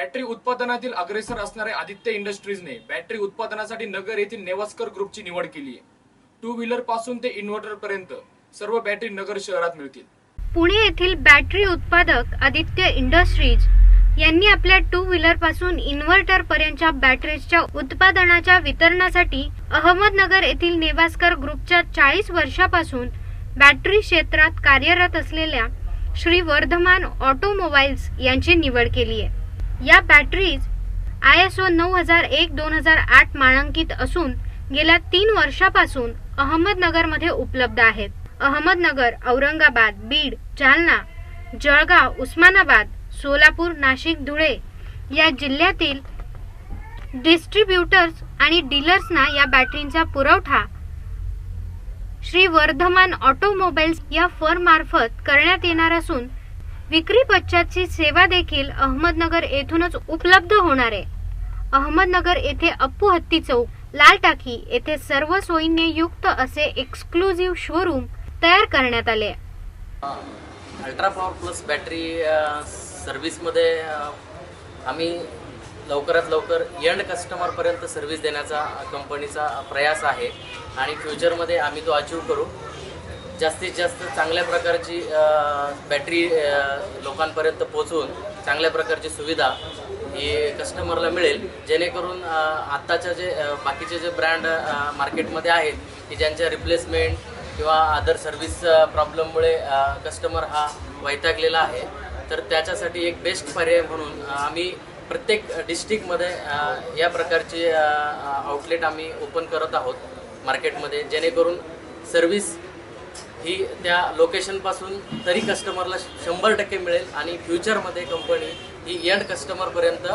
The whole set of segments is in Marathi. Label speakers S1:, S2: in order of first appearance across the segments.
S1: बॅटरी उत्पादनातील अग्रेसर असणाऱ्या आदित्य इंडस्ट्रीजने बॅटरी उत्पादनासाठी नगर येथील नेवास्कर ग्रुपची निवड केली आहे. टू व्हीलरपासून ते इन्व्हर्टर पर्यंत सर्व बॅटरी नगर शहरात मिळतील.
S2: पुणे येथील बॅटरी उत्पादक आदित्य इंडस्ट्रीज यांनी आपल्या टू व्हीलरपासून इन्व्हर्टर पर्यंतच्या बॅटरीजच्या उत्पादनाच्या वितरणासाठी अहमदनगर येथील नेवास्कर ग्रुपच्या चाळीस वर्षापासून बॅटरी क्षेत्रात कार्यरत असलेल्या श्री वर्धमान ऑटोमोबाईल्स यांची निवड केली आहे. या बॅटरीज आय एस ओ नऊ हजार एक दोन हजार आठ मानांकित असून गेल्या तीन वर्षापासून अहमदनगरमध्ये उपलब्ध आहेत. अहमदनगर औरंगाबाद बीड जालना जळगाव उस्मानाबाद सोलापूर नाशिक धुळे या जिल्ह्यातील डिस्ट्रीब्युटर्स आणि डीलर्सना या बॅटरींचा पुरवठा श्री वर्धमान ऑटोमोबाईल्स या फर्ममार्फत करण्यात येणार असून विक्री पश्चातची सेवा देखील अहमदनगर येथूनच उपलब्ध होणार आहे. अहमदनगर येथे अप्पू हत्ती चौक लाल टाकी येथे सर्व सोयींनी युक्त असे एक्सक्लुझिव्ह शोरूम तयार करण्यात आले.
S3: अल्ट्रा पॉवर प्लस बॅटरी सर्व्हिसमध्ये आम्ही लवकरात लवकर एंड कस्टमरपर्यंत सर्व्हिस देण्याचा कंपनीचा प्रयास आहे. आणि फ्युचरमध्ये आम्ही तो अचीव करू. जास्तीत जास्त चांगल्या प्रकारची बॅटरी लोकांपर्यंत पोहोचवून चांगल्या प्रकारची सुविधा ही कस्टमरला मिळेल. जेणेकरून आत्ताच्या जे बाकीचे जे ब्रँड मार्केटमध्ये आहेत की ज्यांच्या रिप्लेसमेंट किंवा अदर सर्व्हिस प्रॉब्लेममुळे कस्टमर हा वैतागलेला आहे तर त्याच्यासाठी एक बेस्ट पर्याय म्हणून आम्ही प्रत्येक डिस्ट्रिक्टमध्ये या प्रकारचे आउटलेट आम्ही ओपन करत आहोत मार्केटमध्ये जेणेकरून सर्व्हिस ही त्या लोकेशनपासून तरी कस्टमरला शंभर टक्के मिळेल आणि फ्युचरमध्ये कंपनी ही एंड कस्टमरपर्यंत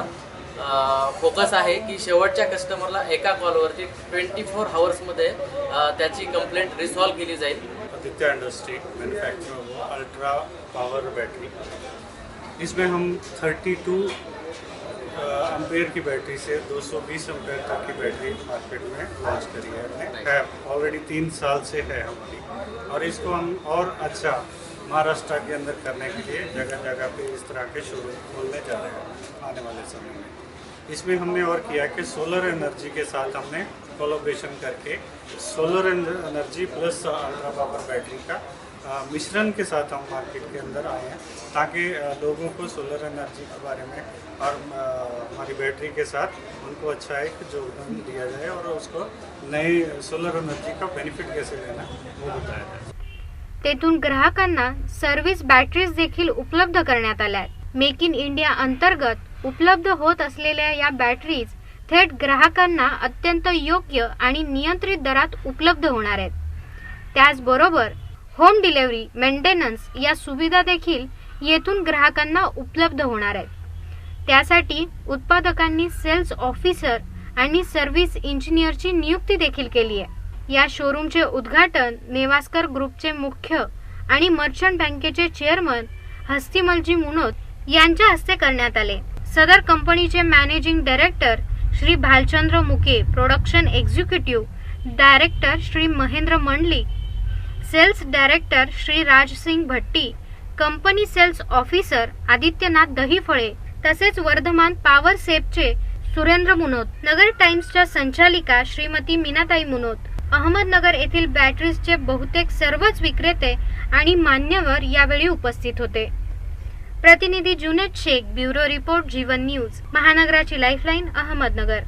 S3: फोकस आहे की शेवटच्या कस्टमरला एका कॉलवरती ट्वेंटी फोर हावर्समध्ये त्याची कंप्लेंट रिसॉल्व केली जाईल.
S4: Aditya industry manufacture ultra power battery इसमें हम 32 एम्पेयर की बैटरी से 220 एम्पेयर तक की बैटरी मार्केट में लॉन्च करी है हमने। है ऑलरेडी तीन साल से है हमारी। और इसको हम और अच्छा महाराष्ट्र के अंदर करने के लिए जगह जगह पे इस तरह के शोरूम खोलने जा रहे हैं आने वाले समय में। इसमें हमने और किया कि सोलर एनर्जी के साथ हमने कोलोब्रेशन करके solar energy plus ultra power battery का मिश्रण के साथ हम मार्केट के अंदर आए हैं ताकि लोगों को सोलर एनर्जी के बारे में और हमारी बैटरी के साथ उनको अच्छा एक योगदान दिया जाए और उसको नए सोलर एनर्जी का बेनिफिट कैसे लेना वो बताया जाए।
S2: तेथून ग्राहकांना सर्व्हिस बॅटरीज देखील उपलब्ध करण्यात आल्या मेक इन इंडिया अंतर्गत उपलब्ध होत असलेल्या या बॅटरीज थेट ग्राहकांना अत्यंत योग्य आणि नियंत्रित दरात उपलब्ध होणार आहेत. त्याचबरोबर होम डिलेवरी मेंटेनन्स या सुविधा देखील येथून ग्राहकांना उपलब्ध होणार आहेत. त्यासाठी उत्पादकांनी सेल्स ऑफिसर आणि सर्व्हिस इंजिनियरची नियुक्ती देखील केली आहे. या शोरूमचे उद्घाटन नेवास्कर ग्रुपचे मुख्य आणि मर्चंट बँकेचे चेअरमन हस्तिमलजी मुनोत यांच्या हस्ते करण्यात आले. सदर कंपनीचे managing director Shri Bhalchandra Muke production executive director Shri Mahendra Mandlik sales director Shri Rajsingh Bhatti company sales officer Adityanath Dahiphale तसेच वर्धमान पॉवर सेफचे सुरेंद्र मुनोत नगर टाइम्सच्या संचालिका श्रीमती मीनाताई मुनोत अहमदनगर येथील बॅटरीजचे बहुतेक सर्वच विक्रेते आणि मान्यवर यावेळी उपस्थित होते. प्रतिनिधी Juned Shaikh bureau report Jeevan news महानगराची lifeline Ahmednagar.